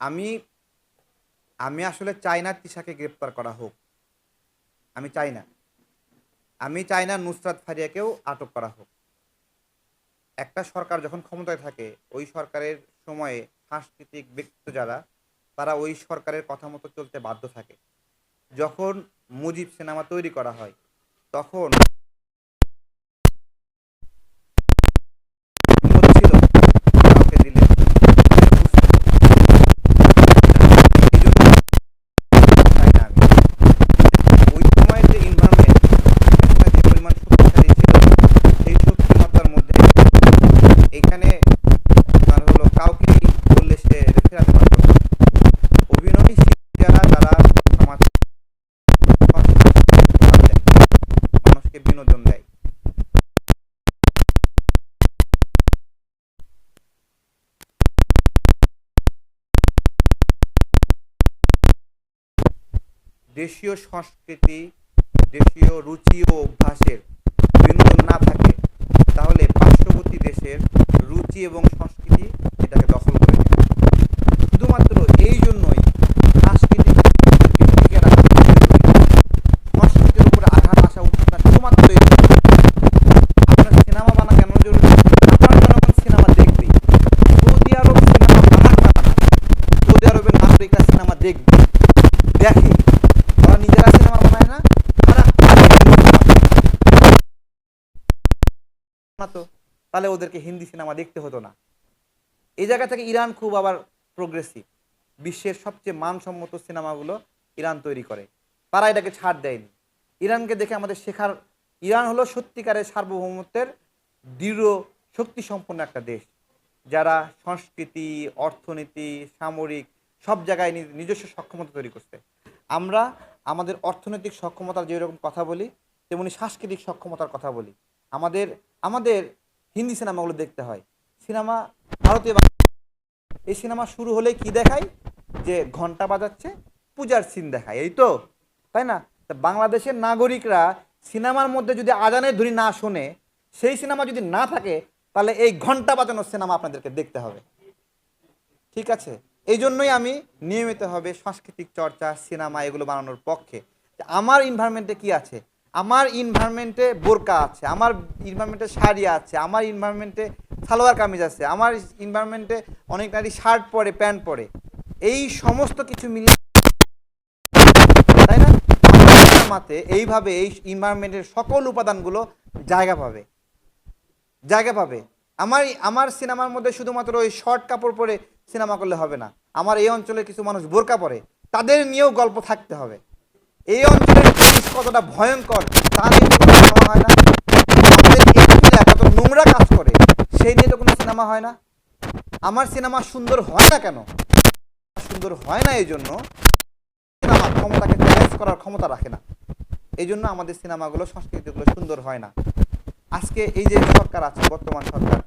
আমি আমি আসলে চাই না তিশাকে গ্রেপ্তার করা হোক। আমি চাই না আমি চাই না নুসরাত ফারিয়াকেও আটক করা হোক। একটা সরকার যখন ক্ষমতায় থাকে, ওই সরকারের সময়ে সাংস্কৃতিক ব্যক্তিত্ব যারা, তারা ওই সরকারের কথা মতো চলতে বাধ্য থাকে। যখন মুজিব সিনেমা তৈরি করা হয়, তখন দেশীয় সংস্কৃতি দেশীয় রুচি ও অভ্যাসের বিন্দু না থাকে তাহলে পার্শ্ববর্তী দেশের রুচি এবং সংস্কৃতি এটাকে দখল করে নেবে শুধুমাত্র এই জন্যই সাংস্কৃতিক ঐতিহ্যকে টিকিয়ে রাখা খুবই জরুরি। সংস্কৃতির উপরে আঘাত আসা উচিত না শুধুমাত্র এই জন্য। আপনার সিনেমা বানা কেন জরুরি আপনার জনগণ সিনেমা দেখবে সৌদি আরব সিনেমা বানাক না বানাক সৌদি আরবের নাগরিকরা সিনেমা দেখবে দেখে ওরা নিজেরা সিনেমা বানায় না তারা বানাতো তাহলে ওদেরকে হিন্দি সিনেমা দেখতে হতো না। এই জায়গা থেকে ইরান খুব আবার প্রোগ্রেসিভ বিশ্বের সবচেয়ে মানসম্মত সিনেমাগুলো ইরান তৈরি করে। তারা এটাকে ছাড় দেয়নি। ইরানকে দেখে আমাদের শেখার ইরান হলো সত্যিকারের সার্বভৌমত্বের দৃঢ় শক্তি সম্পন্ন একটা দেশ। যারা সংস্কৃতি, অর্থনীতি, সামরিক সব জায়গায় নিজ- নিজস্ব সক্ষমতা তৈরি করছে। আমরা আমাদের অর্থনৈতিক সক্ষমতার যেরকম কথা বলি, তেমনি সাংস্কৃতিক সক্ষমতার কথা বলি। আমাদের আমাদের হিন্দি সিনেমাগুলো দেখতে হয়। সিনেমা, ভারতীয় এই সিনেমা শুরু হলেই কি দেখায়? যে ঘণ্টা বাজাচ্ছে, পূজার সিন দেখায়, এই তো? তাই না? বাংলাদেশের নাগরিকরা সিনেমার মধ্যে যদি আজানের ধ্বনি না শোনে, সেই সিনেমা যদি না থাকে, তাহলে এই ঘণ্টা বাজানোর সিনেমা আপনাদেরকে দেখতে হবে। ঠিক আছে? এই জন্যই আমি নিয়মিতভাবে সাংস্কৃতিক চর্চা, সিনেমা এগুলো বানানোর পক্ষে। আমার ইনভায়রনমেন্টে কি আছে? আমার ইনভায়রনমেন্টে বোরকা আছে, আমার ইনভায়রনমেন্টে শাড়ি আছে, আমার ইনভায়রনমেন্টে সালোয়ার কামিজ আছে, আমার ইনভায়রনমেন্টে অনেক নারী শার্ট পরে প্যান্ট পরে। এই সমস্ত কিছু মিলিয়ে তাই না? সিনেমাতে এইভাবে এই ইনভায়রনমেন্টের সকল উপাদানগুলো জায়গা পাবে। জায়গা পাবে। আমার আমার সিনেমার মধ্যে শুধুমাত্র ওই শর্ট কাপড় পরে সিনেমা করলে হবে না। আমার এই অঞ্চলে কিছু মানুষ বোরকা পরে, তাদের নিয়েও গল্প থাকতে হবে। এই অঞ্চলের কতটা ভয়ঙ্কর, তা নিয়ে কোনো সিনেমা হয় না। কত নোংরা কাজ করে, সেই নিয়ে তো কোনো সিনেমা হয় না। আমার সিনেমা সুন্দর হয় না কেন? সুন্দর হয় না এই জন্য সিনেমা ক্ষমতাকে চ্যালেঞ্জ করার ক্ষমতা রাখে না। এই জন্য আমাদের সিনেমাগুলো, সংস্কৃতিগুলো সুন্দর হয় না। আজকে এই যে সরকার আছে, বর্তমান সরকার,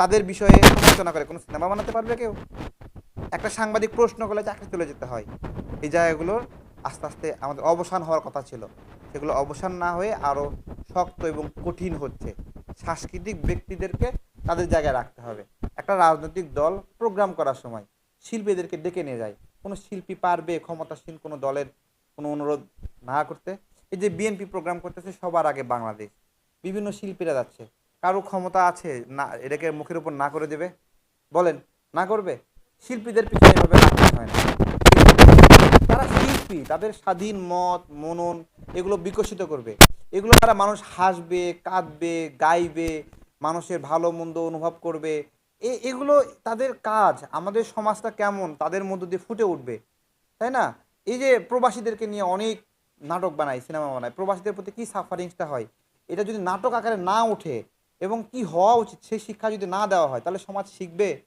তাদের বিষয়ে সমালোচনা করে কোনো সিনেমা বানাতে পারবে কেউ? একটা সাংবাদিক প্রশ্ন করলে চাকরি চলে যেতে হয়। এই জায়গাগুলোর আস্তে আস্তে আমাদের অবসান হওয়ার কথা ছিল। সেগুলো অবসান না হয়ে আরও শক্ত এবং কঠিন হচ্ছে। সাংস্কৃতিক ব্যক্তিদেরকে তাদের জায়গায় রাখতে হবে। একটা রাজনৈতিক দল প্রোগ্রাম করার সময় শিল্পীদেরকে ডেকে নিয়ে যায়। কোনো শিল্পী পারবে ক্ষমতাসীন কোনো দলের কোনো অনুরোধ না করতে। এই যে বিএনপি প্রোগ্রাম করতেছে সবার আগে বাংলাদেশ। বিভিন্ন শিল্পীরা যাচ্ছে। কারও ক্ষমতা আছে, না, এটাকে মুখের উপর না করে দেবে। বলেন, না করবে? শিল্পীদের পিছনে এভাবে রাখতে হয় না। তারা শিল্পী, তাদের স্বাধীন মত, মনন এগুলো বিকশিত করবে। এগুলো দ্বারা মানুষ হাসবে, কাঁদবে, গাইবে, মানুষের ভালো মন্দ অনুভব করবে। এ, এগুলো তাদের কাজ। আমাদের সমাজটা কেমন? তাদের মধ্য দিয়ে ফুটে উঠবে। তাই না? এই যে প্রবাসীদেরকে নিয়ে অনেক নাটক বানায়, সিনেমা বানায়, প্রবাসীদের প্রতি কী সাফারিংসটা হয়? এটা যদি নাটক আকারে না ওঠে এবং কি হওয়া উচিত, সেই শিক্ষা যদি না দেওয়া হয়, তাহলে সমাজ শিখবে?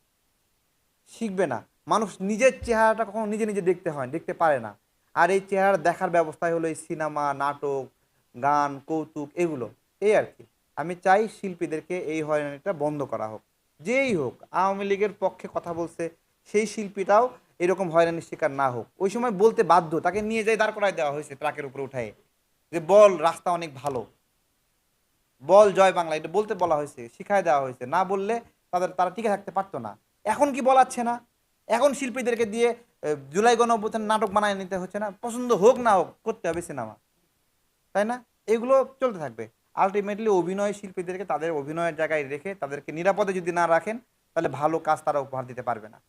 শিখবে না। মানুষ নিজের চেহারাটা কখনো নিজে নিজে দেখতে হয়, দেখতে পারে না। আর এই চেহারা দেখার ব্যবস্থাই হলো এই সিনেমা, নাটক, গান, কৌতুক এগুলো। এই আর কি। আমি চাই শিল্পীদেরকে এই হয়রানিটা বন্ধ করা হোক। যেই হোক, আওয়ামী লীগের পক্ষে কথা বলছে, সেই শিল্পীটাও এরকম হয়রানির শিকার না হোক। ওই সময় বলতে বাধ্য, তাকে নিয়ে যাই দাঁড় করায় দেওয়া হয়েছে ট্রাকের উপরে উঠায়। যে বল, রাস্তা অনেক ভালো। বল জয় বাংলা, এটা বলতে বলা হয়েছে, শিখায় দেওয়া হয়েছে। না বললে তাদের, তারা টিকে থাকতে পারতো না। এখন কি বলাচ্ছে না? এখন শিল্পীদেরকে দিয়ে জুলাই গণ অভ্যুত্থান নাটক বানায় নিতে হচ্ছে না। পছন্দ হোক না হোক, করতে হবে সিনেমা। তাই না? এগুলো চলতে থাকবে। আলটিমেটলি অভিনয় শিল্পীদেরকে তাদের অভিনয়ের জায়গায় রেখে তাদেরকে নিরাপদে যদি না রাখেন, তাহলে ভালো কাজ তারা উপহার দিতে পারবে না।